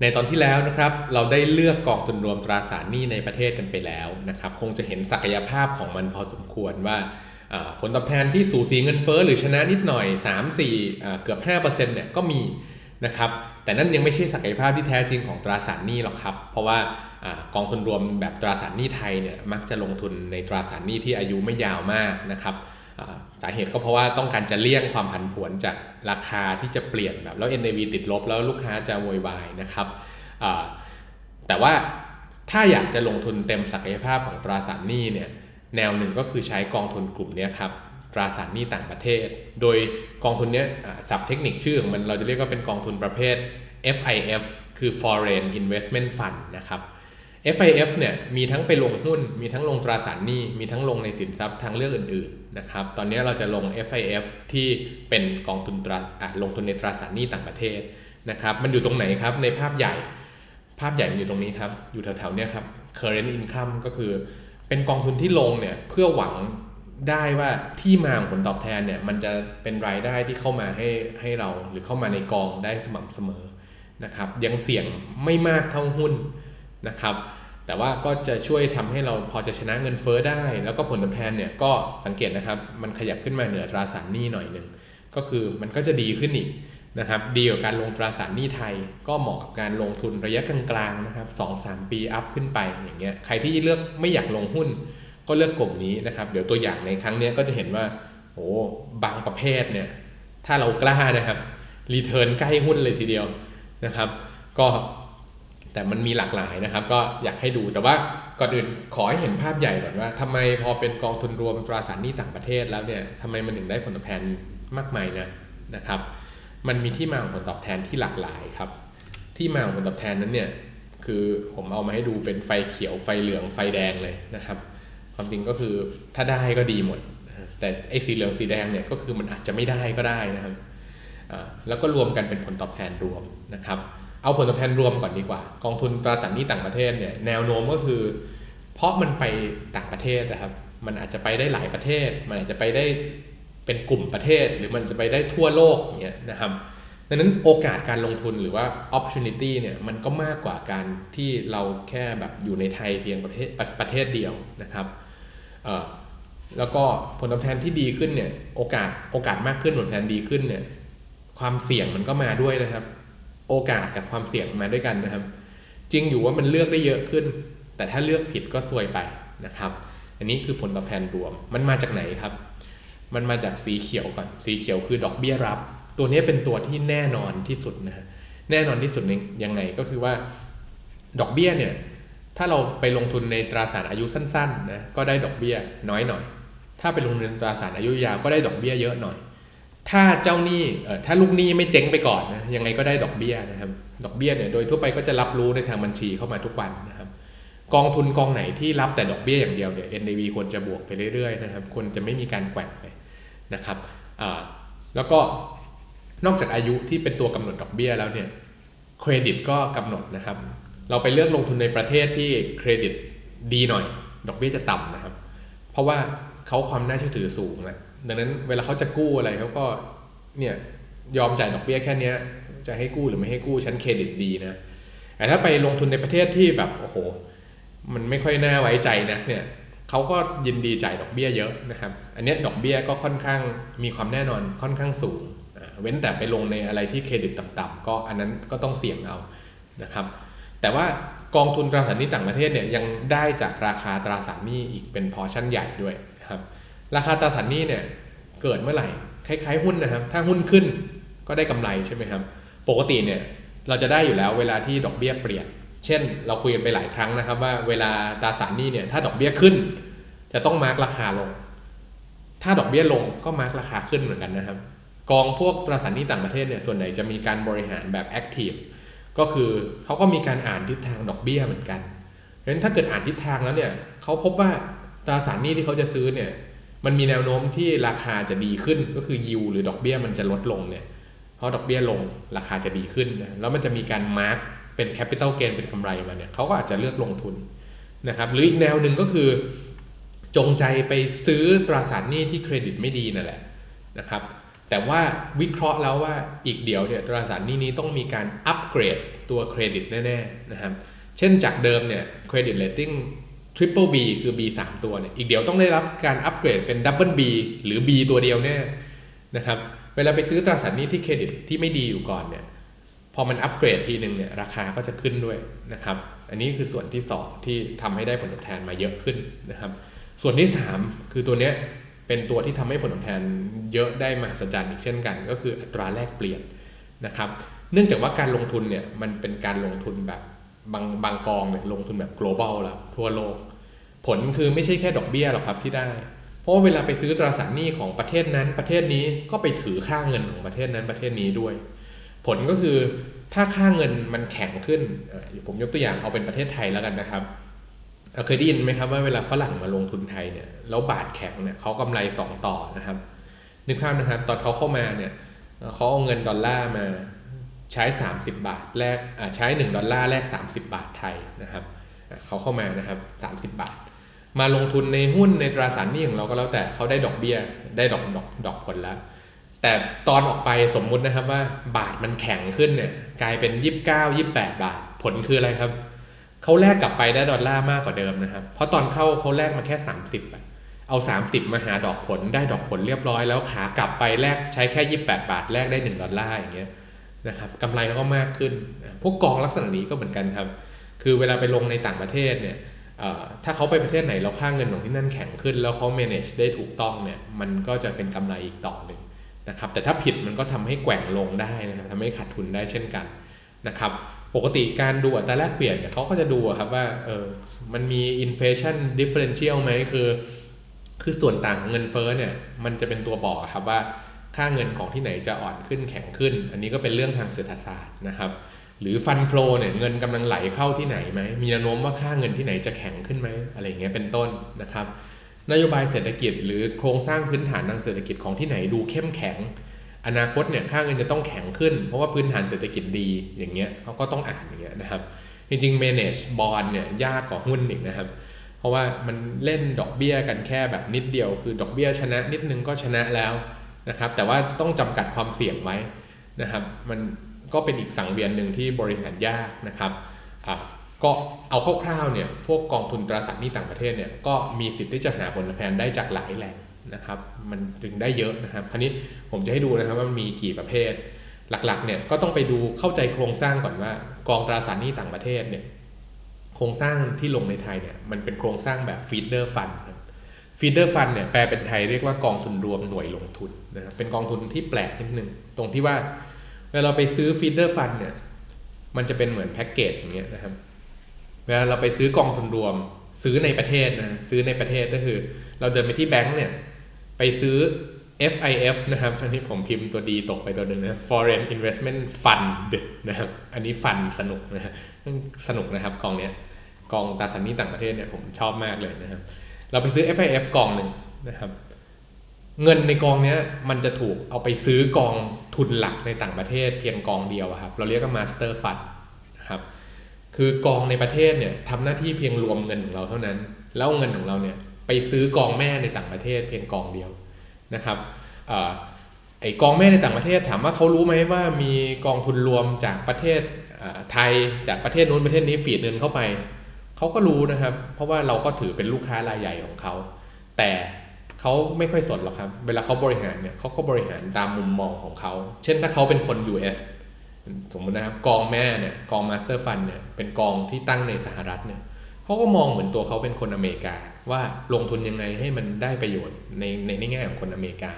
ในตอนที่แล้วนะครับเราได้เลือกกองทุนรวมตราสารหนี้ในประเทศกันไปแล้วนะครับคงจะเห็นศักยภาพของมันพอสมควรว่าผลตอบแทนที่สูสีเงินเฟ้อหรือชนะนิดหน่อย 3 4อ่เกือบ5%เนี่ยก็มีนะครับแต่นั่นยังไม่ใช่ศักยภาพที่แท้จริงของตราสารหนี้หรอกครับ เพราะว่าอกองทุนรวมแบบตราสารหนี้ไทยเนี่ยมักจะลงทุนในตราสารหนี้ที่อายุไม่ยาวมากนะครับ สาเหตุก็เพราะว่าต้องการจะเลี่ยงความผันผวนจากราคาที่จะเปลี่ยนแบบแล้ว NAV ติดลบแล้วลูกค้าจะโวยวายนะครับแต่ว่าถ้าอยากจะลงทุนเต็มศักยภาพของตราสารหนี้เนี่ยแนวหนึ่งก็คือใช้กองทุนกลุ่มนี้ครับตราสารหนี้ต่างประเทศ โดยกองทุนนี้ยอ่าศัพท์เทคนิคชื่อของมันเราจะเรียกว่าเป็นกองทุนประเภท FIF คือ Foreign Investment Fund นะครับ FIF เนี่ยมีทั้งไปลงหุ้น มีทั้งลงตราสารหนี้ มีทั้งลงในสินทรัพย์ทางเลือกอื่นๆนะครับ ตอนนี้เราจะลง FIF ที่เป็นกองทุนตราอะลงทุนในตราสารหนี้ต่างประเทศนะครับ มันอยู่ตรงไหนครับในภาพใหญ่ ภาพใหญ่มันอยู่ตรงนี้ครับ อยู่แถวๆเนี้ยครับ current income ก็คือเป็นกองทุนที่ลงเนี่ยเพื่อหวังได้ว่าที่มาของผลตอบแทนเนี่ยมันจะเป็นรายได้ที่เข้ามาให้ให้เราหรือเข้ามาในกองได้สม่ำเสมอนะครับ ยังเสี่ยงไม่มากเท่าหุ้น นะครับ แต่ว่าก็จะช่วยทำให้เราพอจะชนะเงินเฟ้อได้ แล้วก็ผลตอบแทนเนี่ยก็สังเกตนะครับ มันขยับขึ้นมาเหนือตราสารหนี้หน่อยหนึ่งก็คือมันก็จะดีขึ้นอีกนะครับดีกว่าการลงตราสารหนี้ไทย ก็เหมาะกับการลงทุนระยะกลางๆนะครับสองสามปีอัพขึ้นไปอย่างเงี้ยใครที่เลือกไม่อยากลงหุ้น ก็เลือกกลุ่มนี้นะครับ เดี๋ยวตัวอย่างในครั้งเนี้ยก็จะเห็นว่าโอ้บางประเภทเนี่ยถ้าเรากล้านะครับรีเทิร์นใกล้หุ้นเลยทีเดียวนะครับ ก็ แต่มันมีหลากหลายนะครับ ก็อยากให้ดูแต่ว่าก่อนอื่นขอให้เห็นภาพใหญ่ก่อนว่าทำไมพอเป็นกองทุนรวมตราสารหนี้ต่างประเทศแล้วเนี่ยทำไมมันถึงได้ผลตอบแทนมากมายนะนะครับ มันมีที่มาของผลตอบแทนที่หลากหลายครับ ที่มาของผลตอบแทนนั้นเนี่ยคือผมเอามาให้ดูเป็นไฟเขียวไฟเหลืองไฟแดงเลยนะครับ ความจริงก็คือถ้าได้ก็ดีหมด แต่ไอ้สีเหลืองสีแดงเนี่ยก็คือมันอาจจะไม่ได้ก็ได้นะครับแล้วก็รวมกันเป็นผลตอบแทนรวมนะครับ เอาผลตอบแทนรวมก่อนดีกว่า กองทุนตราสารหนี้ต่างประเทศเนี่ยแนวโน้มก็คือ เพราะมันไปต่างประเทศนะครับ มันอาจจะไปได้หลายประเทศ มันอาจจะไปได้เป็นกลุ่มประเทศ หรือมันจะไปได้ทั่วโลกอย่างเงี้ยนะครับดังนั้นโอกาสการลงทุนหรือว่า opportunity เนี่ยมันก็มากกว่าการที่เราแค่แบบอยู่ในไทยเพียงประเทศประประเทศเดียวนะครับแล้วก็ผลตอบแทนที่ดีขึ้นเนี่ยโอกาสโอกาสมากขึ้นผลตอบแทนดีขึ้นเนี่ยความเสี่ยงมันก็มาด้วยนะครับ โอกาสกับความเสี่ยงมาด้วยกันนะครับ จริงอยู่ว่ามันเลือกได้เยอะขึ้น แต่ถ้าเลือกผิดก็ซวยไปนะครับ อันนี้คือผลตอบแทนรวมมันมาจากไหนครับ มันมาจากสีเขียวก่อน สีเขียวคือดอกเบี้ยรับ ตัวนี้เป็นตัวที่แน่นอนที่สุดนะแน่นอนที่สุดนยังไงก็คือว่า ดอกเบี้ยเนี่ยถ้าเราไปลงทุนในตราสารอายุสั้นๆนะก็ได้ดอกเบี้ยน้อยหน่อย ถ้าไปลงทุนในตราสารอายุยาวก็ได้ดอกเบี้ยเยอะหน่อย ถ้าเจ้าหนี้ถ้าลูกหนี้ไม่เจ๊งไปก่อนนะยังไงก็ได้ดอกเบี้ยนะครับ ดอกเบี้ยเนี่ยโดยทั่วไปก็จะรับรู้ในทางบัญชีเข้ามาทุกวันนะครับ กองทุนกองไหนที่รับแต่ดอกเบี้ยอย่างเดียวเนี่ย NAV ควรจะบวกไปเรื่อยๆนะครับควรจะไม่มีการแกว่งเลยนะครับแล้วก็นอกจากอายุที่เป็นตัวกำหนดดอกเบี้ยแล้วเนี่ยเครดิตก็กำหนดนะครับ เราไปเลือกลงทุนในประเทศที่เครดิตดีหน่อย ดอกเบี้ยจะต่ำนะครับ เพราะว่าเขาความน่าเชื่อถือสูงนะ ดังนั้นเวลาเขาจะกู้อะไรเขาก็เนี่ยยอมจ่ายดอกเบี้ยแค่เนี้ยจะให้กู้หรือไม่ให้กู้ฉันเครดิตดีนะแต่ถ้าไปลงทุนในประเทศที่แบบโอ้โหมันไม่ค่อยน่าไว้ใจนักเนี่ยเขาก็ยินดีจ่ายดอกเบี้ยเยอะนะครับ อันนี้ดอกเบี้ยก็ค่อนข้างมีความแน่นอนค่อนข้างสูง เว้นแต่ไปลงในอะไรที่เครดิตต่ำๆก็อันนั้นก็ต้องเสี่ยงเอานะครับ แต่ว่ากองทุนตราสารหนี้ต่างประเทศเนี่ยยังได้จากราคาตราสารหนี้อีกเป็นพอร์ชั่นใหญ่ด้วยนะครับ ราคาตราสารหนี้เนี่ยเกิดเมื่อไหร่คล้ายๆหุ้นนะครับ ถ้าหุ้นขึ้นก็ได้กำไรใช่ไหมครับ ปกติเนี่ยเราจะได้อยู่แล้วเวลาที่ดอกเบี้ยเปลี่ยน เช่น เราคุยกันไปหลายครั้งนะครับ ว่าเวลาตราสารหนี้เนี่ยถ้าดอกเบี้ยขึ้น จะต้องมาร์กราคาลง ถ้าดอกเบี้ยลงก็มาร์กราคาขึ้นเหมือนกันนะครับ กองพวกตราสารหนี้ต่างประเทศเนี่ยส่วนใหญ่จะมีการบริหารแบบ active ก็คือเขาก็มีการอ่านทิศทางดอกเบี้ยเหมือนกันเพราะฉะนั้นถ้าเกิดอ่านทิศทางแล้วเนี่ยเขาพบว่าตราสารหนี้ที่เขาจะซื้อเนี่ย มันมีแนวโน้มที่ราคาจะดีขึ้นก็คือยิวหรือดอกเบี้ยมันจะลดลงเนี่ยเพราะดอกเบี้ยลงราคาจะดีขึ้นนะแล้วมันจะมีการมาร์กเป็นแคปิตอลเกนเป็นกำไรมาเนี่ยเขาก็อาจจะเลือกลงทุนนะครับหรืออีกแนวหนึ่งก็คือ จงใจไปซื้อตราสารหนี้ที่เครดิตไม่ดีนั่นแหละนะครับแต่ว่าวิเคราะห์แล้วว่าอีกเดี๋ยวเนี่ยตราสารหนี้นี้ต้องมีการอัปเกรดตัวเครดิตแน่ๆนะครับเช่นจากเดิมเนี่ยเครดิตเลตติ้ง Triple B คือ B 3 ตัวเนี่ยอีกเดี๋ยวต้องได้รับการอัปเกรดเป็น Double B หรือ B ตัวเดียวแน่นะครับเวลาไปซื้อตราสารหนี้ที่เครดิตที่ไม่ดีอยู่ก่อนเนี่ยพอมันอัปเกรดทีหนึ่งเนี่ยราคาก็จะขึ้นด้วยนะครับ อันนี้คือส่วนที่ 2 ที่ทำให้ได้ผลตอบแทนมาเยอะขึ้นนะครับ ส่วนที่ 3 คือตัวเนี้ยเป็นตัวที่ทำให้ผลตอบแทนเยอะได้มหัศจรรย์อีกเช่นกัน ก็คืออัตราแลกเปลี่ยนนะครับ เนื่องจากว่าการลงทุนเนี่ยมันเป็นการลงทุนแบบบางบางกองเนี่ยลงทุนแบบ global แล้วทั่วโลก ผลคือไม่ใช่แค่ดอกเบี้ยหรอกครับที่ได้ เพราะว่าเวลาไปซื้อตราสารหนี้ของประเทศนั้นประเทศนี้ก็ไปถือค่าเงินของประเทศนั้นประเทศนี้ด้วย ผลก็คือถ้าค่าเงินมันแข็งขึ้นเอ่อผมยกตัวอย่างเอาเป็นประเทศไทยแล้วกันนะครับเเคยได้ยินไหมครับว่าเวลาฝรั่งมาลงทุนไทยเนี่ยแล้วบาทแข็งเนี่ยเขากำไร 2 ต่อนะครับ นึกภาพนะครับตอนเขาเข้ามาเนี่ยเขาเอาเงินดอลลาร์มาใช้ 30 บาทแลกใช้ 1 ดอลลาร์แลก30 บาทไทยนะครับเขาเข้ามานะครับ 30 บาท มาลงทุนในหุ้นในตราสารหนี้ของเราก็แล้วแต่เขาได้ดอกเบี้ย ได้ดอกดอกดอกผลแล้ว แต่ตอนออกไปสมมุตินะครับว่าบาทมันแข็งขึ้นเนี่ยกลายเป็น29 28บาทผลคืออะไรครับเขาแลกกลับไปได้ดอลลาร์มากกว่าเดิมนะครับ เพราะตอนเข้าเขาแลกมาแค่ 30อะเอา 30 มาหาดอกผลได้ดอกผลเรียบร้อย แล้วขากลับไปแลกใช้แค่ 28 บาทแลกได้ 1 ดอลลาร์อย่างเงี้ยนะครับกำไรเขาก็มากขึ้น พวกกองลักษณะนี้ก็เหมือนกันครับ คือเวลาไปลงในต่างประเทศเนี่ย ถ้าเขาไปประเทศไหนแล้วค่าเงินของที่นั่นแข็งขึ้น แล้วเขา manage ได้ถูกต้องเนี่ยมันก็จะเป็นกำไรอีกต่อหนึ่งนะครับแต่ถ้าผิดมันก็ทำให้แกว่งลงได้นะครับทำให้ขาดทุนได้เช่นกันนะครับปกติการดูอัตราแลกเปลี่ยนเนี่ยเขาก็จะดูครับว่าเออมันมี inflation differential ไหมคือ คือส่วนต่างเงินเฟ้อเนี่ยมันจะเป็นตัวบอกครับว่าค่าเงินของที่ไหนจะอ่อนขึ้นแข็งขึ้น อันนี้ก็เป็นเรื่องทางเศรษฐศาสตร์นะครับ หรือฟันฟลเนี่ยเงินกำลังไหลเข้าที่ไหนไหมมีแนวโน้มว่าค่าเงินที่ไหนจะแข็งขึ้นไหมอะไรอย่างเงี้ยเป็นต้นนะครับ นโยบายเศรษฐกิจ หรือโครงสร้างพื้นฐานทางเศรษฐกิจของที่ไหนดูเข้มแข็ง อนาคตเนี่ยค่าเงินจะต้องแข็งขึ้น เพราะว่าพื้นฐานเศรษฐกิจดีอย่างเงี้ยเขาก็ต้องอ่านอย่างเงี้ยนะครับจริงๆ manage bond เนี่ยยากกว่าหุ้นอีกนะครับ เพราะว่ามันเล่นดอกเบี้ยกันแค่แบบนิดเดียว คือดอกเบี้ยชนะนิดนึงก็ชนะแล้วนะครับ แต่ว่าต้องจำกัดความเสี่ยงไว้นะครับ มัน ก็เป็นอีกสังเวียนหนึ่งที่บริหารยากนะครับอะก็เอาคร่าวๆเนี่ยพวกกองทุนตราสารหนี้ต่างประเทศเนี่ยก็มีสิทธิ์ที่จะหาผลตอบแทนได้จากหลายแหล่งนะครับ มันถึงได้เยอะนะครับ คราวนี้ผมจะให้ดูนะครับว่ามีกี่ประเภท หลักๆเนี่ยก็ต้องไปดูเข้าใจโครงสร้างก่อนว่า กองตราสารหนี้ต่างประเทศเนี่ยโครงสร้างที่ลงในไทยเนี่ยมันเป็นโครงสร้างแบบฟีเดอร์ฟันฟีเดอร์ฟันเนี่ยแปลเป็นไทยเรียกว่ากองทุนรวมหน่วยลงทุนนะครับเป็นกองทุนที่แปลกนิดนึงตรงที่ว่า เวลาเราไปซื้อฟีเดอร์ฟันเนี่ย มันจะเป็นเหมือนแพ็กเกจอย่างเงี้ยนะครับ เวลาเราไปซื้อกองทุนรวม ซื้อในประเทศนะ ซื้อในประเทศก็คือ เราเดินไปที่แบงก์เนี่ย ไปซื้อ FIF นะครับอันนี้ผมพิมพ์ตัวดีตกไปตัวหนึ่งนะ Foreign Investment Fund นะครับ อันนี้ฟันสนุกนะฮะสนุกนะครับกองเนี้ย กองตราสารหนี้ต่างประเทศเนี่ยผมชอบมากเลยนะครับ เราไปซื้อ FIF กองหนึ่งนะครับ เงินในกองเนี้ยมันจะถูกเอาไปซื้อกองทุนหลักในต่างประเทศเพียงกองเดียวครับเราเรียกว่า Master Fund นะครับคือกองในประเทศเนี่ยทำหน้าที่เพียงรวมเงินของเราเท่านั้น แล้วเงินของเราเนี่ยไปซื้อกองแม่ในต่างประเทศเพียงกองเดียวนะครับออไอกองแม่ในต่างประเทศถามว่าเขารู้ไหมว่ามีกองทุนรวมจากประเทศไทยจากประเทศนู้นประเทศนี้ฟีดเงินเข้าไป เขาก็รู้นะครับ เพราะว่าเราก็ถือเป็นลูกค้ารายใหญ่ของเขา แต่ เขาไม่ค่อยสนหรอกครับ เวลาเขาบริหารเนี่ยเขาก็บริหารตามมุมมองของเขา เช่นถ้าเขาเป็นคน US สมมตินะครับกองแม่เนี่ยกองมาสเตอร์ฟันเนี่ยเป็นกองที่ตั้งในสหรัฐเนี่ยเขาก็มองเหมือนตัวเขาเป็นคนอเมริกา ว่าลงทุนยังไงให้มันได้ประโยชน์ในในในแง่ของคนอเมริกา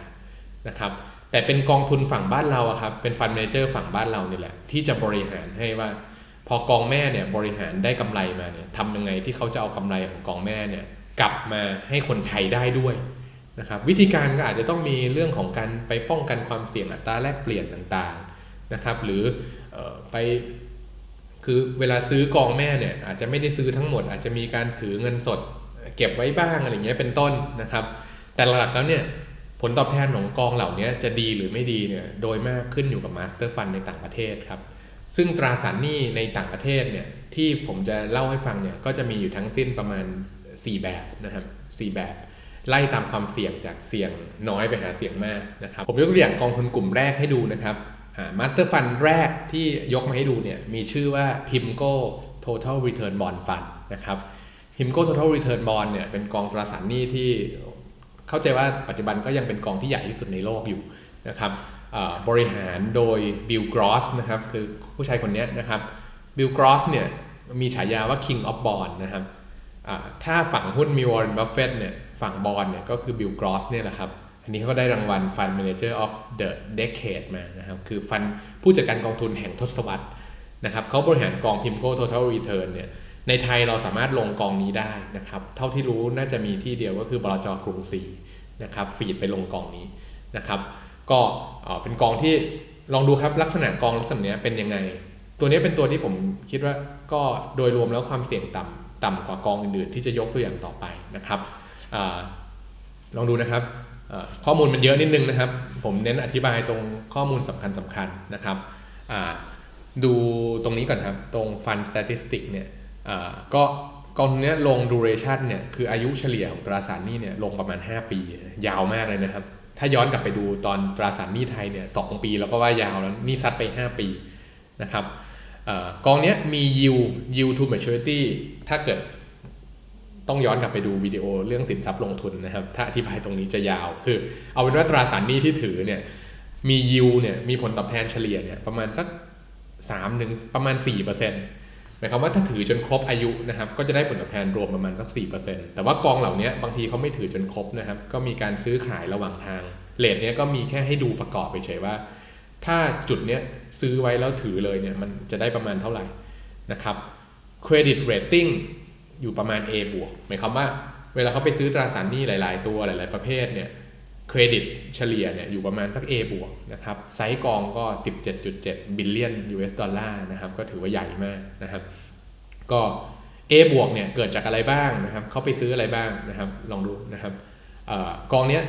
นะครับแต่เป็นกองทุนฝั่งบ้านเราอะครับเป็นฟันเมเจอร์ฝั่งบ้านเรานี่แหละ ที่จะบริหารให้ว่า พอกองแม่เนี่ยบริหารได้กำไรมาเนี่ยทำยังไงที่เขาจะเอากำไรของกองแม่เนี่ยกลับมาให้คนไทยได้ด้วย นะครับวิธีการก็อาจจะต้องมีเรื่องของการไปป้องกันความเสี่ยงอัตราแลกเปลี่ยนต่างๆนะครับ หรือออไปคือเวลาซื้อกองแม่เนี่ยอาจจะไม่ได้ซื้อทั้งหมด อาจจะมีการถือเงินสด เก็บไว้บ้างอะไรเงี้ยเป็นต้นนะครับ แต่หลักๆแล้วเนี่ยผลตอบแทนของกองเหล่านี้จะดีหรือไม่ดีเนี่ยโดยมากขึ้นอยู่กับมาสเตอร์ฟันในต่างประเทศครับซึ่งตราสารหนี้ในต่างประเทศเนี่ยที่ผมจะเล่าให้ฟังเนี่ยก็จะมีอยู่ทั้งสิ้นประมาณ 4 แบบนะครับ4แบบ ไล่ตามความเสี่ยงจากเสี่ยงน้อยไปหาเสี่ยงมากนะครับผมยกตัวอย่างกองทุนกลุ่มแรกให้ดูนะครับมาสเตอร์ฟันแรกที่ยกมาให้ดูเนี่ยมีชื่อว่า PIMCO Total Return Bond Fund นะครับ PIMCO Total Return Bond เนี่ยเป็นกองตราสารหนี้ที่เข้าใจว่าปัจจุบันก็ยังเป็นกองที่ใหญ่ที่สุดในโลกอยู่นะครับบริหารโดยบิลกรอสนะครับคือผู้ชายคนนี้นะครับบิลกรอสเนี่ยมีฉายาว่า King of Bond นะครับถ้าฝั่งหุ้นมีวอร์เรนบัฟเฟตเนี่ย ฝั่งบอลเนี่ยก็คือบิลกรอสเนี่ยแหละครับ อันนี้เขาก็ได้รางวัล Fund Manager of the Decade มานะครับ คือฟันผู้จัดการกองทุนแห่งทศวรรษนะครับเขาบริหารกอง PIMCO Total Return เนี่ยในไทยเราสามารถลงกองนี้ได้นะครับ เท่าที่รู้น่าจะมีที่เดียวก็คือบลจกรุงศรีนะครับฟีดไปลงกองนี้นะครับ ก็เป็นกองที่ลองดูครับลักษณะกองลักษณะนี้เป็นยังไง ตัวนี้เป็นตัวที่ผมคิดว่าก็โดยรวมแล้วความเสี่ยงต่ำต่ำกว่ากองอื่นๆ ที่จะยกตัวอย่างต่อไปนะครับ ลองดูนะครับข้อมูลมันเยอะนิดนึงนะครับ ผมเน้นอธิบายตรงข้อมูลสำคัญสำคัญนะครับดูตรงนี้ก่อนครับ ตรง Fund Statistic เนี่ยก็กองทุนนี้ลง duration เนี่ยคืออายุเฉลี่ยของตราสารหนี้เนี่ยลงประมาณ 5 ปี ยาวมากเลยนะครับ ถ้าย้อนกลับไปดูตอนตราสารหนี้ไทยเนี่ยสปีแล้วก็ว่ายาวแล้วนี่ซัดไป 5 ปีนะครับกองนี้มี yield yield to maturity ถ้าเกิด ต้องย้อนกลับไปดูวิดีโอเรื่องสินทรัพย์ลงทุนนะครับ ถ้าอธิบายตรงนี้จะยาว คือ เอาเป็นว่าตราสารหนี้ที่ถือเนี่ยมียิวเนี่ยมีผลตอบแทนเฉลี่ยเนี่ยประมาณสัก3ถึงประมาณ4%หมายความว่าถ้าถือจนครบอายุนะครับก็จะได้ผลตอบแทนรวมประมาณสัก 4%แต่ว่ากองเหล่านี้บางทีเขาไม่ถือจนครบนะครับ ก็มีการซื้อขายระหว่างทางเลทเนี้ยก็มีแค่ให้ดูประกอบไปเฉยว่า ถ้าจุดเนี้ยซื้อไว้แล้วถือเลยเนี่ยมันจะได้ประมาณเท่าไหร่นะครับเครดิตเรตติ้ง อยู่ประมาณ A บวกหมายความว่า เวลาเขาไปซื้อตราสารหนี้หลาย ๆ ตัวหลาย ๆ ประเภทเนี่ยเครดิตเฉลี่ยเนี่ยอยู่ประมาณสัก A บวกนะครับไซส์กองก็ 17.7 บิลเลียน US ดอลลาร์นะครับก็ถือว่าใหญ่มากนะครับก็ A บวกเนี่ยเกิดจากอะไรบ้างนะครับเขาไปซื้ออะไรบ้างนะครับลองดูนะครับกองเนี้ย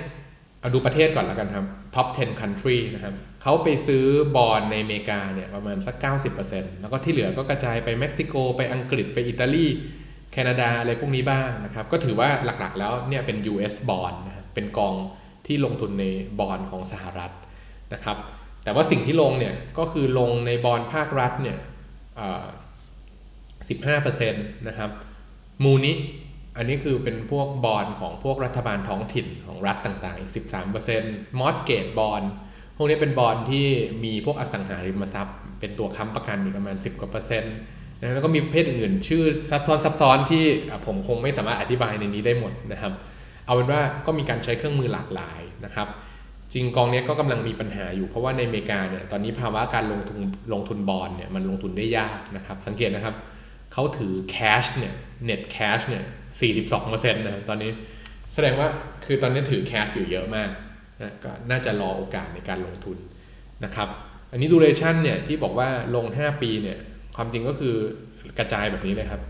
เอาดูประเทศก่อนแล้วกันครับ top 10 country นะครับเขาไปซื้อบอลในอเมริกาเนี่ยประมาณสัก 90%แล้วก็ที่เหลือก็กระจายไปเม็กซิโก ไปอังกฤษไปอิตาลี แคนาดาอะไรพวกนี้บ้างนะครับ ก็ถือว่าหลักๆ แล้วเนี่ยเป็น US bond นะครับเป็นกองที่ลงทุนในบอลของสหรัฐนะครับ แต่ว่าสิ่งที่ลงเนี่ยก็คือลงในบอลภาครัฐเนี่ย15%นะครับ มูนิอันนี้คือเป็นพวกบอลของพวกรัฐบาลท้องถิ่นของรัฐต่างๆอีก13%มอสเกตบอลพวกนี้เป็นบอลที่มีพวกอสังหาริมทรัพย์ เป็นตัวค้ำประกันอีกประมาณ10กว่าเปอร์เซ็นต์ นะแล้วก็มีประเภทอื่นๆ ชื่อซับซ้อนซับซ้อนที่ผมคงไม่สามารถอธิบายในนี้ได้หมดนะครับ เอาเป็นว่าก็มีการใช้เครื่องมือหลากหลายนะครับ จริงกองนี้ก็กำลังมีปัญหาอยู่เพราะว่าในอเมริกาเนี่ยตอนนี้ภาวะการลงทุนลงทุนบอลเนี่ยมันลงทุนได้ยากนะครับ สังเกตนะครับเขาถือแคชเนี่ยเน็ตแคชเนี่ย42%นะตอนนี้แสดงว่าคือตอนนี้ถือแคชอยู่เยอะมากนะก็น่าจะรอโอกาสในการลงทุนนะครับ อันนี้ดูเรชั่นเนี่ยที่บอกว่าลง 5 ปีเนี่ย ความจริงก็คือกระจายแบบนี้เลยครับ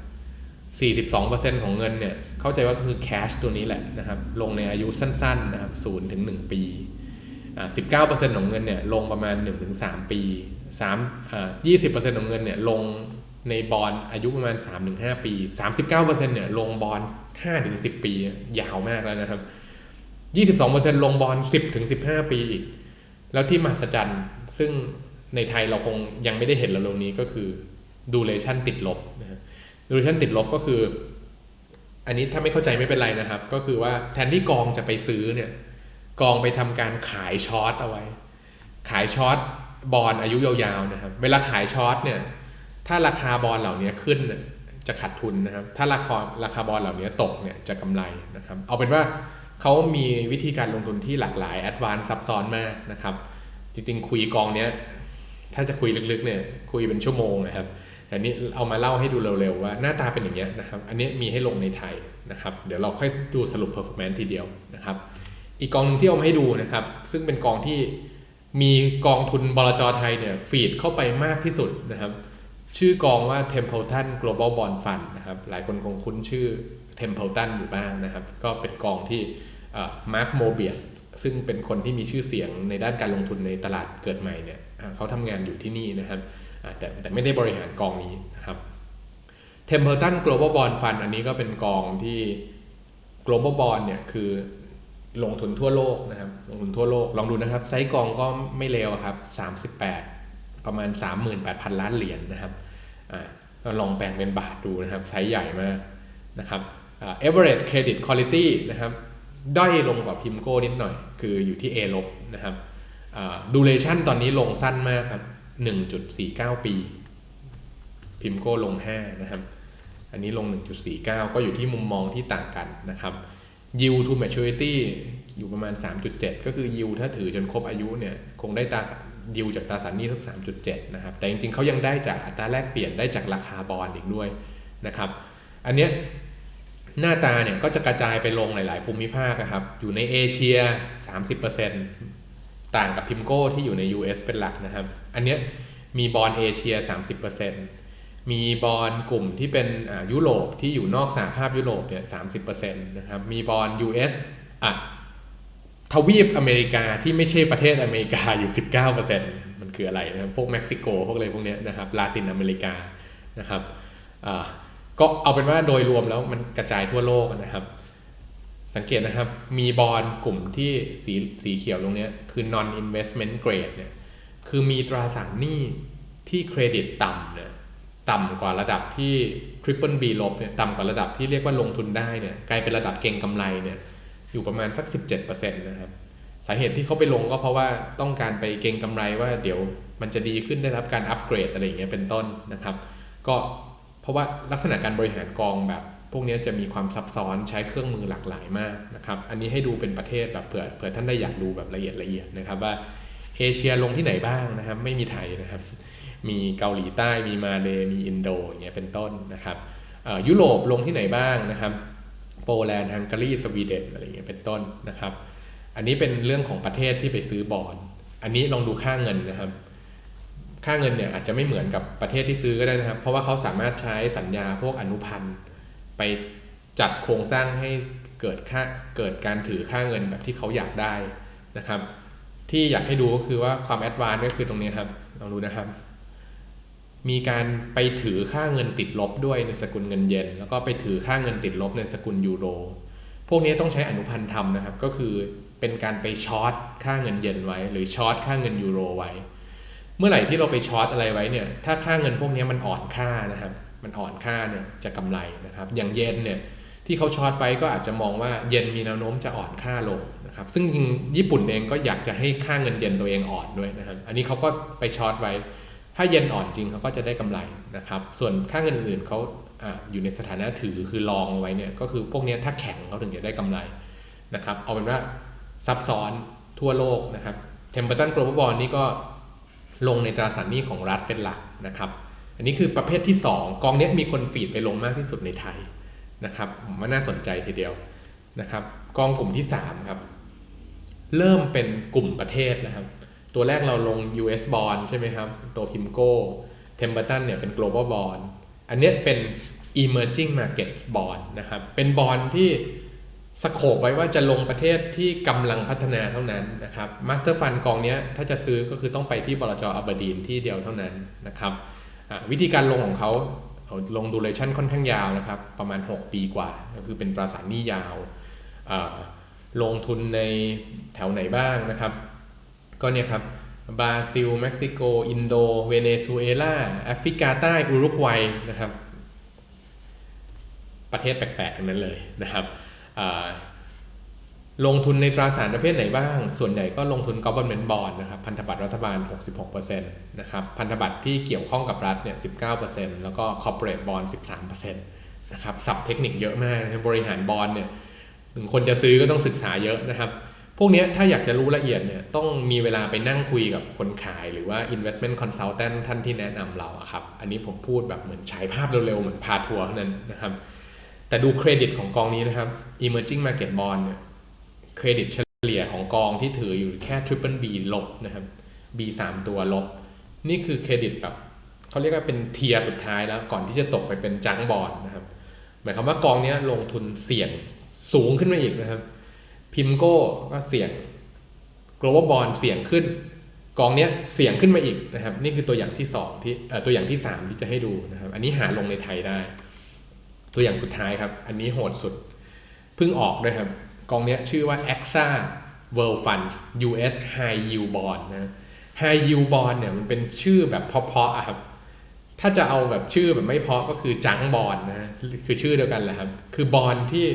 42%ของเงินเนี่ยเข้าใจว่าคือแคชตัวนี้แหละนะครับ ลงในอายุสั้นๆนะครับ0ถึง1ปี 19%ของเงินเนี่ยลงประมาณ 1-3 ปี3อ่า20%ของเงินเนี่ยลงในบอลอายุประมาณ 3-5 ปี 39%เนี่ยลงบอล5-10 ปี ยาวมากแล้วนะครับ 22%ลงบอล10-15 ปีอีก แล้วที่มหัศจรรย์ซึ่ง ในไทยเราคงยังไม่ได้เห็นเร็วๆนี้ก็คือดูเลชั่นติดลบนะดูเลชั่นติดลบก็คือ อันนี้ถ้าไม่เข้าใจไม่เป็นไรนะครับ ก็คือว่าแทนที่กองจะไปซื้อเนี่ย กองไปทำการขายช็อตเอาไว้ ขายช็อตบอลอายุยาวๆนะครับ เวลาขายช็อตเนี่ย ถ้าราคาบอลเหล่านี้ขึ้นจะขาดทุนนะครับ ถ้าราคาราคาบอลเหล่านี้ตกเนี่ยจะกำไรนะครับ เอาเป็นว่าเขามีวิธีการลงทุนที่หลากหลายแอดวานซ์ซับซ้อนมากนะครับ จริงๆ คุยกองเนี้ย ถ้าจะคุยลึกๆเนี่ยคุยเป็นชั่วโมงนะครับอันนี้เอามาเล่าให้ดูเร็วๆว่าหน้าตาเป็นอย่างเงี้ยนะครับ อันนี้มีให้ลงในไทยนะครับ เดี๋ยวเราค่อยดูสรุป performance ทีเดียวนะครับ อีกกองหนึ่งที่เอามาให้ดูนะครับ ซึ่งเป็นกองที่มีกองทุนบลจไทยเนี่ยฟีดเข้าไปมากที่สุดนะครับ ชื่อกองว่า Templeton Global Bond Fund นะครับ หลายคนคงคุ้นชื่อ Templeton อยู่บ้างนะครับ ก็เป็นกองที่ มาร์คโมเบียสซึ่งเป็นคนที่มีชื่อเสียงในด้านการลงทุนในตลาดเกิดใหม่เนี่ยเขาทำงานอยู่ที่นี่นะครับแต่แต่ไม่ได้บริหารกองนี้นะครับ Templeton Global Bond Fund อันนี้ก็เป็นกองที่ global bond เนี่ยคือลงทุนทั่วโลกนะครับ ลงทุนทั่วโลก ลองดูนะครับ ไซส์กองก็ไม่เลวครับ 38 ประมาณ 38,000 ล้านเหรียญนะครับอลองแปลงเป็นบาทดูนะครับ ไซส์ใหญ่มากนะครับอ่า average credit quality นะครับ ด้อยลงกว่าพิมโก้นิดหน่อย คืออยู่ที่ A ลบนะครับดูเลชันตอนนี้ลงสั้นมากครับ 1.49 ปี พิมโก้ลง 5 นะครับ อันนี้ลง 1.49 ก็อยู่ที่มุมมองที่ต่างกันนะครับ yield to maturity อยู่ประมาณ 3.7 ก็คือ yield ถ้าถือจนครบอายุเนี่ยคงได้ตาสาร yield จากตาสารหนี้สัก 3.7 นะครับ แต่จริงๆเขายังได้จากอัตราแลกเปลี่ยนได้จากราคาบอลอีกด้วยนะครับ อันเนี้ย หน้าตาเนี่ยก็จะกระจายไปลงหลาย ๆ ภูมิภาคนะครับ อยู่ในเอเชีย 30%ต่างกับพิมโก้ที่อยู่ใน US เป็นหลักนะครับ อันเนี้ยมีบอลเอเชีย 30%มีบอลกลุ่มที่เป็นยุโรปที่อยู่นอกสหภาพยุโรปเนี่ย30%นะครับ มีบอล US อะทวีปอเมริกาที่ไม่ใช่ประเทศอเมริกาอยู่ 19%มันคืออะไรนะครับพวกเม็กซิโก พวกอะไรพวกเนี้ยนะครับ ลาตินอเมริกานะครับอ่า ก็เอาเป็นว่าโดยรวมแล้วมันกระจายทั่วโลกนะครับ สังเกตนะครับ มีบอลกลุ่มที่สีสีเขียวตรงนี้คือ non investment grade เนี่ยคือมีตราสารหนี้ที่เครดิตต่ำเนี่ยต่ำกว่าระดับที่ Triple B ลบเนี่ยต่ำกว่าระดับที่เรียกว่าลงทุนได้เนี่ยกลายเป็นระดับเก่งกำไรเนี่ยอยู่ประมาณสัก 17%นะครับสาเหตุที่เขาไปลงก็เพราะว่าต้องการไปเก่งกำไรว่าเดี๋ยวมันจะดีขึ้นได้รับการอัปเกรดอะไรอย่างเงี้ยเป็นต้นนะครับ ก็ เพราะว่าลักษณะการบริหารกองแบบ พวกนี้จะมีความซับซ้อนใช้เครื่องมือหลากหลายมากนะครับ อันนี้ให้ดูเป็นประเทศแบบเผื่อเผื่อท่านได้อยากดูแบบละเอียดละเอียดนะครับว่าเอเชียลงที่ไหนบ้างนะครับ ไม่มีไทยนะครับ มีเกาหลีใต้มีมาเลมีอินโดอย่างเงี้ยเป็นต้นนะครับยุโรปลงที่ไหนบ้างนะครับ โปแลนด์ฮังการีสวีเดนอะไรอย่างเงี้ยเป็นต้นนะครับ อันนี้เป็นเรื่องของประเทศที่ไปซื้อบอลอันนี้ลองดูค่าเงินนะครับ ค่าเงินเนี่ยอาจจะไม่เหมือนกับประเทศที่ซื้อก็ได้นะครับ เพราะว่าเขาสามารถใช้สัญญาพวกอนุพันธ์ไปจัดโครงสร้างให้เกิดค่าเกิดการถือค่าเงินแบบที่เขาอยากได้นะครับ ที่อยากให้ดูก็คือว่าความแอดวานซ์ก็คือตรงนี้ครับลองดูนะครับ มีการไปถือค่าเงินติดลบด้วยในสกุลเงินเยนแล้วก็ไปถือค่าเงินติดลบในสกุลยูโรพวกนี้ต้องใช้อนุพันธ์ทำนะครับ ก็คือเป็นการไปช็อตค่าเงินเยนไว้ หรือช็อตค่าเงินยูโรไว้ เมื่อไหร่ที่เราไปช็อตอะไรไว้เนี่ยถ้าค่าเงินพวกนี้มันอ่อนค่านะครับ มันอ่อนค่าเนี่ยจะกำไรนะครับ อย่างเยนเนี่ยที่เขาช็อตไว้ก็อาจจะมองว่าเยนมีแนวโน้มจะอ่อนค่าลงนะครับ ซึ่งญี่ปุ่นเองก็อยากจะให้ค่าเงินเยนตัวเองอ่อนด้วยนะครับ อันนี้เขาก็ไปช็อตไว้ ถ้าเยนอ่อนจริงเขาก็จะได้กำไรนะครับ ส่วนค่าเงินอื่นเขาออยู่ในสถานะถือคือลองไว้เนี่ยก็คือพวกนี้ถ้าแข็งเขาถึงจะได้กำไรนะครับ เอาเป็นว่าซับซ้อนทั่วโลกนะครับเทมเปอร์ตันโกลบอลบอลนี่ก็ ลงในตราสารหนี้ของรัฐเป็นหลักนะครับ อันนี้คือประเภทที่ 2 กองนี้มีคนฟีดไปลงมากที่สุดในไทยนะครับผมว่าน่าสนใจทีเดียวนะครับ กองกลุ่มที่3ครับเริ่มเป็นกลุ่มประเทศนะครับ ตัวแรกเราลง US bond ใช่ไหมครับ ตัวพิมโก้เทมเ e อร์ตันเนี่ยเป็น global bond อันนี้เป็น emerging markets bond นะครับ เป็นบอลที่ สโคบไว้ว่าจะลงประเทศที่กำลังพัฒนาเท่านั้นนะครับ Master Fund กองนี้ถ้าจะซื้อก็คือต้องไปที่บลจอับดีนที่เดียวเท่านั้นนะครับวิธีการลงของเขาลงดูเลชั่นค่อนข้างยาวนะครับ ประมาณ 6 ปีกว่า ก็คือเป็นตราสารหนี้ยาว ลงทุนในแถวไหนบ้างนะครับ ก็เนี่ยครับบราซิล เม็กซิโก อินโด เวเนซุเอลาแอฟริกาใต้อุรุกวัยนะครับ ประเทศแปลกๆกันนั้นเลยนะครับ ลงทุนในตราสารประเภทไหนบ้าง ส่วนใหญ่ก็ลงทุน government bond นะครับ พันธบัตรรัฐบาล 66%นะครับ พันธบัตรที่เกี่ยวข้องกับรัฐเนี่ย 19%แล้วก็ corporate bond 13%นะครับสับเทคนิคเยอะมากบริหารบอลเนี่ยถึงคนจะซื้อก็ต้องศึกษาเยอะนะครับ พวกนี้ถ้าอยากจะรู้ละเอียดเนี่ยต้องมีเวลาไปนั่งคุยกับคนขายหรือว่า investment consultant ท่านที่แนะนำเราครับ อันนี้ผมพูดแบบเหมือนฉายภาพเร็วๆ เหมือนพาทัวร์เท่านั้นนะครับ แต่ดูเครดิตของกองนี้นะครับ emerging market bond เนี่ยเครดิตเฉลี่ยของกองที่ถืออยู่แค่ triple B ลบนะครับ B 3ตัวลบ นี่คือเครดิตแบบเขาเรียกว่าเป็นเทียสุดท้ายแล้วก่อนที่จะตกไปเป็นจังบอลนะครับหมายความว่ากองนี้ลงทุนเสี่ยงสูงขึ้นมาอีกนะครับพิมโก้ก็เสี่ยง global bond เสี่ยงขึ้น กองนี้เสี่ยงขึ้นมาอีกนะครับ นี่คือตัวอย่างที่สองที่ตัวอย่างที่สามที่จะให้ดูนะครับ อันนี้หาลงในไทยได้ ตัวอย่างสุดท้ายครับ อันนี้โหดสุด เพิ่งออกด้วยครับ กองนี้ชื่อว่า AXA World Funds US High Yield Bond นะ High Yield Bond เนี่ยมันเป็นชื่อแบบเพาะๆอะครับ ถ้าจะเอาแบบชื่อแบบไม่เพาะก็คือจังบอลนะ คือชื่อเดียวกันแหละครับ คือบอลที่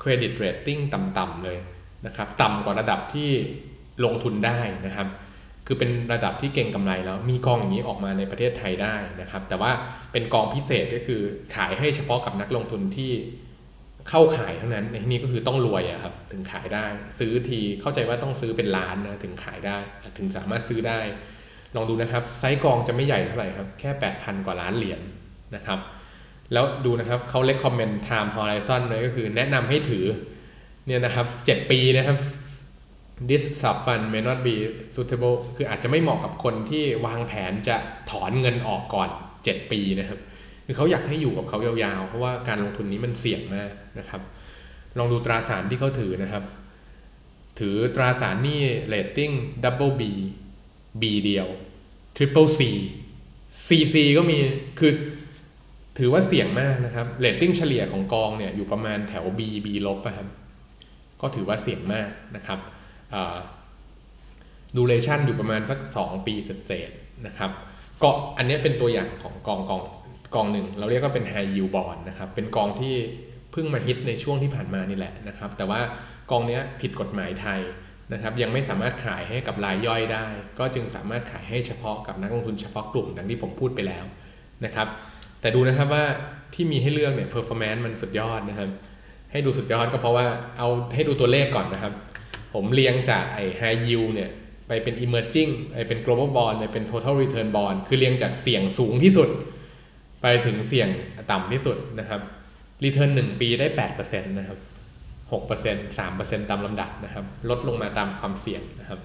เครดิตเรตติ้งต่ำๆเลยนะครับ ต่ำกว่าระดับที่ลงทุนได้นะครับ คือเป็นระดับที่เก่งกำไรแล้ว มีกองอย่างนี้ออกมาในประเทศไทยได้นะครับ แต่ว่าเป็นกองพิเศษก็คือขายให้เฉพาะกับนักลงทุนที่เข้าขายเท่านั้นในที่นี้ก็คือต้องรวยอะครับถึงขายได้ ซื้อทีเข้าใจว่าต้องซื้อเป็นล้านนะถึงขายได้ถึงสามารถซื้อได้ ลองดูนะครับ ไซส์กองจะไม่ใหญ่เท่าไหร่ครับแค่ 8,000 กว่าล้านเหรียญนะครับ แล้วดูนะครับเขา recommend time horizon เลยก็คือแนะนำให้ถือเนี่ยนะครับ 7 ปีนะครับ this sub fund may not be suitable คืออาจจะไม่เหมาะกับคนที่วางแผนจะถอนเงินออกก่อน 7 ปีนะครับคือเขาอยากให้อยู่กับเขายาวๆ เพราะว่าการลงทุนนี้มันเสี่ยงมากนะครับ ลองดูตราสารที่เขาถือนะครับ ถือตราสารหนี้ rating double B B เดียว triple C CC ก็มีคือถือว่าเสี่ยงมากนะครับ rating เฉลี่ยของกองเนี่ยอยู่ประมาณแถว B B ลบอะครับก็ถือว่าเสี่ยงมากนะครับ ดูเลชั่นอยู่ประมาณสัก 2 ปีเศษนะครับก็อันนี้เป็นตัวอย่างของกองกองกองหนึ่ง เราเรียกว่าเป็น high yield bond นะครับเป็นกองที่เพิ่งมาฮิตในช่วงที่ผ่านมานี่แหละนะครับ แต่ว่ากองนี้ผิดกฎหมายไทยนะครับ ยังไม่สามารถขายให้กับรายย่อยได้ ก็จึงสามารถขายให้เฉพาะกับนักลงทุนเฉพาะกลุ่มดังที่ผมพูดไปแล้วนะครับ แต่ดูนะครับว่าที่มีให้เลือกเนี่ย performance มันสุดยอดนะครับ ให้ดูสุดยอดก็เพราะว่าเอาให้ดูตัวเลขก่อนนะครับ ผมเรียงจากไอ้ high yield เนี่ยไปเป็น emerging ไปเป็น global bond ไปเป็น total return bond คือเรียงจากเสี่ยงสูงที่สุด ไปถึงเสี่ยงต่ำที่สุดนะครับ return 1 ปีได้ 8%นะครับ6% 3%ตามลำดับนะครับ ลดลงมาตามความเสี่ยงนะครับ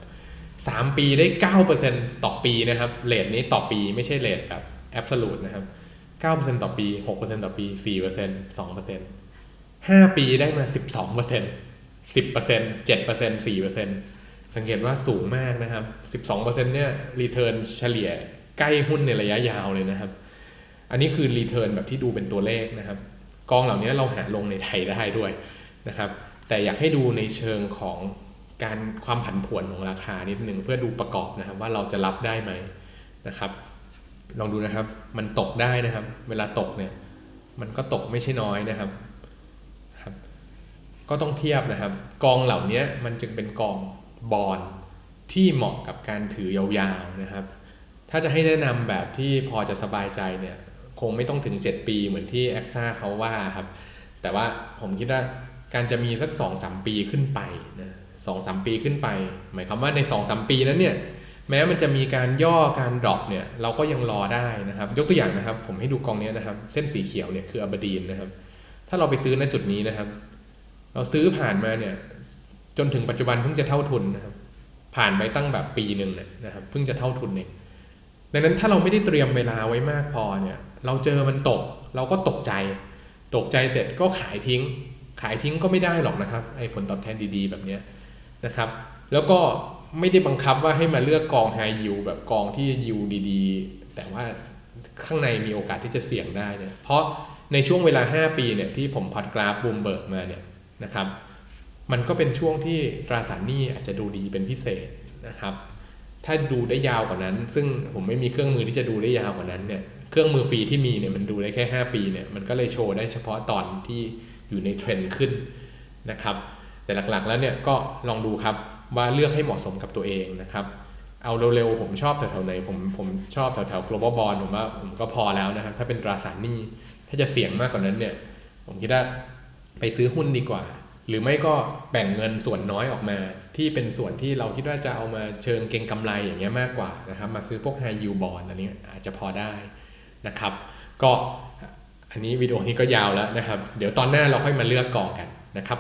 3 ปีได้ 9%ต่อปีนะครับเลทนี้ต่อปีไม่ใช่เลทแบบ absolute นะครับ 9%ต่อปี 6%ต่อปี 4% 2% 5 ปีได้มา 12% 10% 7% 4%สังเกตว่าสูงมากนะครับ12%เปอร์เซ็นเนี่ยรีเทิร์นเฉลี่ยใกล้หุ้นในระยะยาวเลยนะครับ อันนี้คือรีเทิร์นแบบที่ดูเป็นตัวเลขนะครับ กองเหล่านี้เราหาลงในไทยได้ด้วยนะครับ แต่อยากให้ดูในเชิงของการความผันผวนของราคานิดหนึ่งเพื่อดูประกอบนะครับ ว่าเราจะรับได้ไหมนะครับ ลองดูนะครับมันตกได้นะครับ เวลาตกเนี่ยมันก็ตกไม่ใช่น้อยนะครับ ก็ต้องเทียบนะครับ กองเหล่านี้มันจึงเป็นกองบอลที่เหมาะกับการถือยาวๆนะครับ ถ้าจะให้แนะนำแบบที่พอจะสบายใจเนี่ยคงไม่ต้องถึง 7 ปีเหมือนที่แอคซ่าเขาว่าครับ แต่ว่าผมคิดว่าการจะมีสัก 2-3 ปีขึ้นไปนะสองสามปีขึ้นไป หมายความว่าใน2-3ปีนั้นเนี่ยแม้มันจะมีการย่อการดรอปเนี่ยเราก็ยังรอได้นะครับ ยกตัวอย่างนะครับ ผมให้ดูกองนี้นะครับ เส้นสีเขียวเนี่ยคืออับดีนนะครับ ถ้าเราไปซื้อณจุดนี้นะครับ เราซื้อผ่านมาเนี่ย จนถึงปัจจุบันเพิ่งจะเท่าทุนนะครับ ผ่านไปตั้งแบบปีหนึ่งเนี่ยนะครับเพิ่งจะเท่าทุนเองดังนั้นถ้าเราไม่ได้เตรียมเวลาไว้มากพอเนี่ย เราเจอมันตก เราก็ตกใจ ตกใจเสร็จก็ขายทิ้ง ขายทิ้งก็ไม่ได้หรอกนะครับไอ้ผลตอบแทนดีๆ แบบเนี้ยนะครับ แล้วก็ไม่ได้บังคับว่าให้มาเลือกกอง high yield แบบกองที่ yield ดีๆ แต่ว่าข้างในมีโอกาสที่จะเสี่ยงได้เนี่ยเพราะในช่วงเวลา 5 ปีเนี่ยที่ผมพอดกราฟบูมเบิร์กมาเนี่ย นะครับ มันก็เป็นช่วงที่ตราสารหนี้อาจจะดูดีเป็นพิเศษนะครับ ถ้าดูได้ยาวกว่านั้น ซึ่งผมไม่มีเครื่องมือที่จะดูได้ยาวกว่านั้นเนี่ยเครื่องมือฟรีที่มีเนี่ยมันดูได้แค่ 5 ปีเนี่ยมันก็เลยโชว์ได้เฉพาะตอนที่อยู่ในเทรนด์ขึ้นนะครับแต่หลักๆแล้วเนี่ยก็ลองดูครับว่าเลือกให้เหมาะสมกับตัวเองนะครับเอาเร็วๆผมชอบแถวๆไหนผมผมชอบแถวๆ global bond ผมว่าผมก็พอแล้วนะครับ ถ้าเป็นตราสารหนี้ ถ้าจะเสี่ยงมากกว่านั้นเนี่ย ผมคิดว่า ไปซื้อหุ้นดีกว่า หรือไม่ก็แบ่งเงินส่วนน้อยออกมา ที่เป็นส่วนที่เราคิดว่าจะเอามาเชิงเก็งกำไรอย่างเงี้ยมากกว่านะครับ มาซื้อพวก high yield bond อันนี้อาจจะพอได้นะครับ ก็อันนี้วิดีโอนี้ก็ยาวแล้วนะครับ เดี๋ยวตอนหน้าเราค่อยมาเลือกกองกันนะครับ